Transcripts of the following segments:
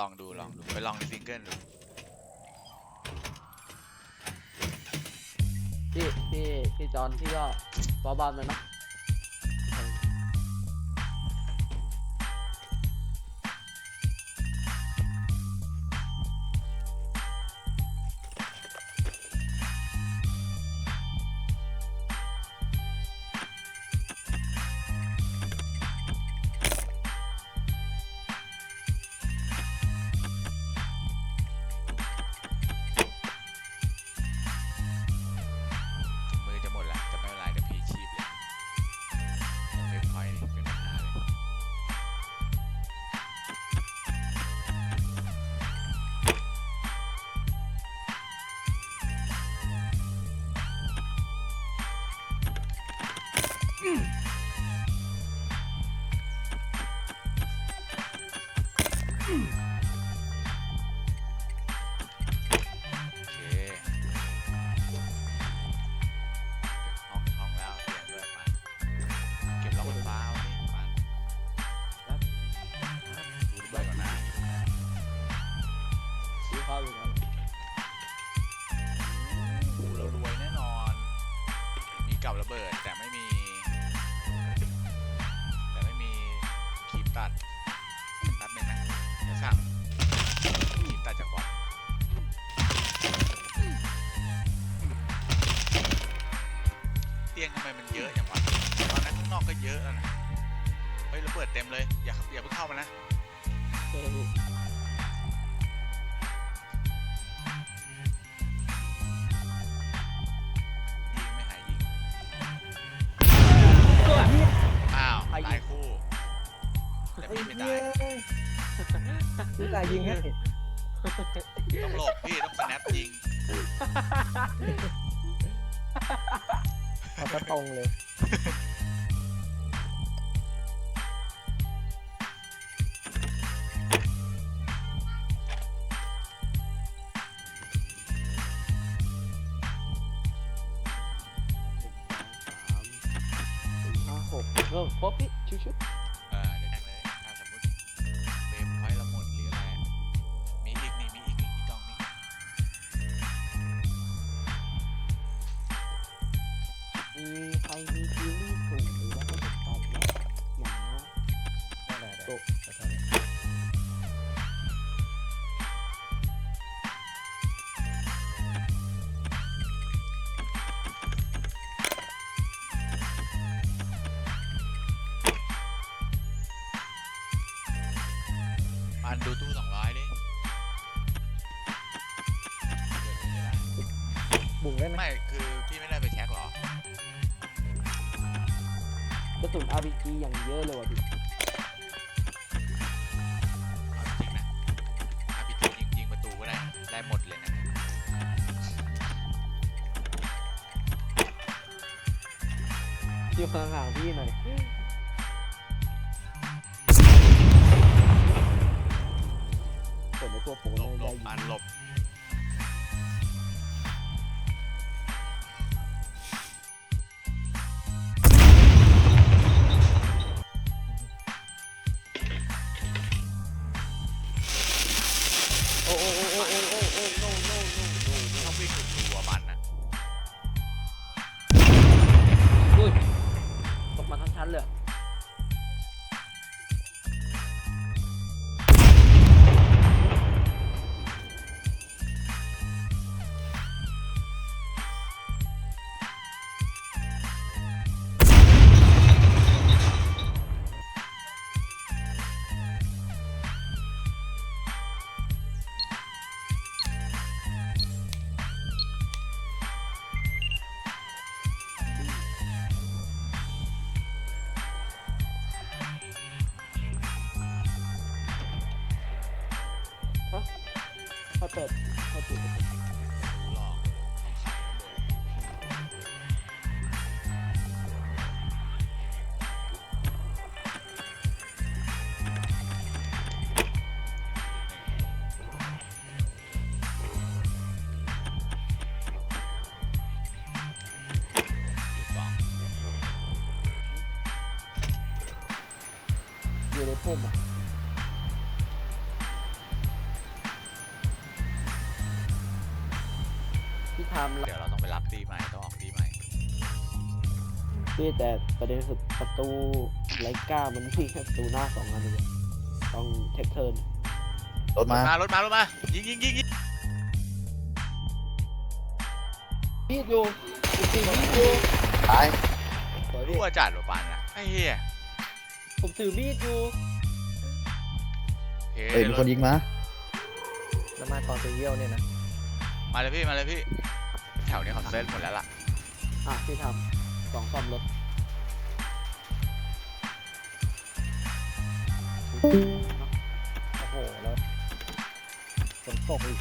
ลองดูลองดูไปลองซิงเกิลดูพี่พี่พี่จอนพี่ก็บาๆหน่อยเนาะ ข้าวอยู่ก่อนดูเรารวยแน่นอน มีกับระเบิดแต่ไม่มี แต่ไม่มีครีมตัดแป๊บนึงนะเดี๋ยวสั่งครีมตัดจากบอทเตียงทำไมมันเยอะอย่างวะตอนนั้นข้างนอกก็เยอะแล้วนะเฮ้ยระเบิดเต็มเลยอย่าอย่าเพิ่งเข้ามานะเฮ้ย แต่พี่ไม่ตายพี่ตายยิงให้ต้องหลบพี่ต้องสแนปยิงเอาซะตรงเลยห้าหกเริ่มครบพี่ชิวเได้ได้โต๊ะปันดูตู้สองร้อยดิบุ๋งได้ไหมไม่ คือพี่ไม่ได้ไปแช็คหรอ กระสุน RPG อย่างเยอะเลยว่ะพี่ อยู่ห่างๆพี่หน่อยเปิดในตัวโปรหลบหลได้บยิอันนหลบโอ้โอ้โอ้โอ้โอ้โต กมาทั้งชั้นเลย เขาเปิดเขาปิด ดูหลอกต้องขายข้างบน อยู่ในพุ่มอ่ะ ทำแล้วเดี๋ยวเราต้องไปรับตีใหม่ต้องออกตีใหม่พี่แต่ประเด็นคือประตูไลกามันมีแค่ประตูหน้าสองอันเองต้องเทคเทิร์นรถมามารถมารถมายิงยิงยิงยิงมีดอยู่ผมถือมีดอยู่ตายสวยพี่รั่วจัดหรือปานนะไอ้เหี้ยผมถือมีดอยู่โอเคเฮ้ยมีคนยิงมาแล้วมาตอนไปเยี่ยวเนี่ยนะมาเลยพี่มาเลยพี่ แถวนี้เขาเซ็ตหมดแล้วล่ะ อะพี่ทำสองซ่อมรถโอ้โหแล้วฝนตกอีก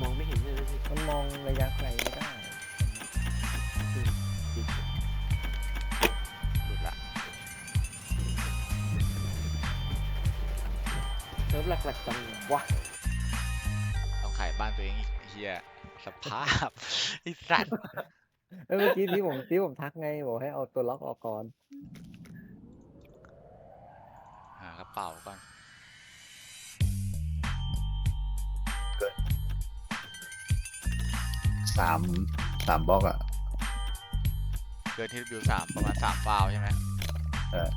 มองไม่เห็นเลยพี่มันมองระยะไกลไม่ได้หลุดละเซิร์ฟหลักๆจังวะต้องขายบ้านตัวเองอีกไอ้เหี้ย สภาพไอ้สัตว์เอ้ยเมื่อกี้ที่ผมที่ผมทักไงบอกให้เอาตัวล็อกออกก่อนหากระเป๋าก่อนสามสามบล็อกอะเกินที่วิวสามประมาณสามฟาวใช่ไหมเออ